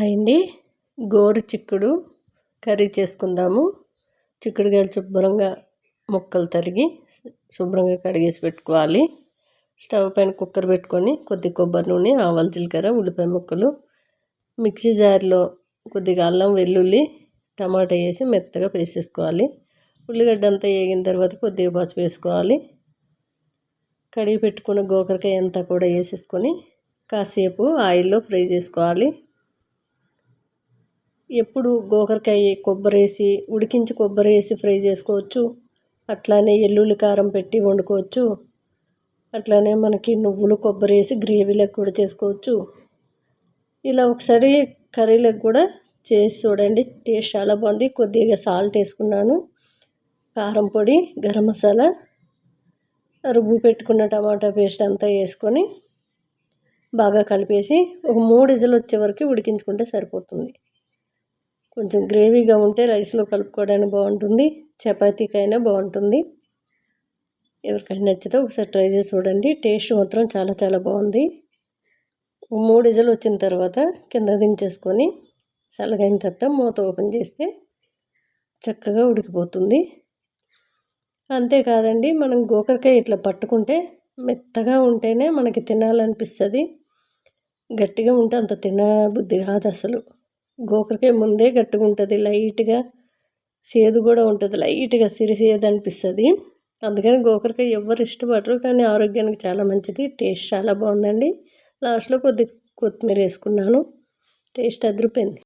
అయింది. గోరు చిక్కుడు కర్రీ చేసుకుందాము. చిక్కుడుకాయలు శుభ్రంగా ముక్కలు తరిగి శుభ్రంగా కడిగేసి పెట్టుకోవాలి. స్టవ్ పైన కుక్కర్ పెట్టుకొని కొద్ది కొబ్బరి నూనె ఆవాలు జీలకర్ర ఉల్లిపాయ ముక్కలు మిక్సీ జార్లో కొద్దిగా అల్లం వెల్లుల్లి టమాటా వేసి మెత్తగా వేసేసుకోవాలి ఉల్లిగడ్డ అంతా వేగిన తర్వాత కొద్దిగా పసుపు వేసుకోవాలి. కడిగి పెట్టుకున్న గోకరకాయ అంతా కూడా వేసేసుకొని కాసేపు ఆయిల్లో ఫ్రై చేసుకోవాలి. ఎప్పుడు గోకరకాయ కొబ్బరి వేసి ఉడికించి కొబ్బరి వేసి ఫ్రై చేసుకోవచ్చు. అట్లానే ఎల్లుల్లి కారం పెట్టి వండుకోవచ్చు. అట్లానే మనకి నువ్వులు కొబ్బరి వేసి గ్రేవీలకు కూడా చేసుకోవచ్చు. ఇలా ఒకసారి కర్రీలకు కూడా చేసి చూడండి. టేస్ట్ చాలా బాగుంది. కొద్దిగా సాల్ట్ వేసుకున్నాను. కారం పొడి గరం మసాలా రుబ్బు పెట్టుకున్న టమాటా పేస్ట్ అంతా వేసుకొని బాగా కలిపేసి ఒక మూడు ఇజలు వచ్చే వరకు ఉడికించుకుంటే సరిపోతుంది. కొంచెం గ్రేవీగా ఉంటే రైస్లో కలుపుకోవడానికి బాగుంటుంది చపాతీకైనా బాగుంటుంది. ఎవరికైనా నచ్చితే ఒకసారి ట్రై చేసి చూడండి టేస్ట్ మాత్రం చాలా చాలా బాగుంది. మూడు ఇజలు వచ్చిన తర్వాత కింద దించేసుకొని చల్లగైన తర్వాత మూత ఓపెన్ చేస్తే చక్కగా ఉడికిపోతుంది. అంతేకాదండి మనం గోకరకాయ ఇట్లా పట్టుకుంటే మెత్తగా ఉంటేనే మనకి తినాలనిపిస్తుంది. గట్టిగా ఉంటే అంత తినబుద్ధి కాదు అసలు. గోకరకాయ ముందే గట్టిగా ఉంటుంది లైట్గా సేదు కూడా ఉంటుంది లైట్గా సిరిసేది అనిపిస్తుంది. అందుకని గోకరకాయ ఎవరు ఇష్టపడరు కానీ ఆరోగ్యానికి చాలా మంచిది. టేస్ట్ చాలా బాగుందండి. లాస్ట్లో కొద్ది కొత్తిమీర వేసుకున్నాను టేస్ట్ అదిరిపోయింది.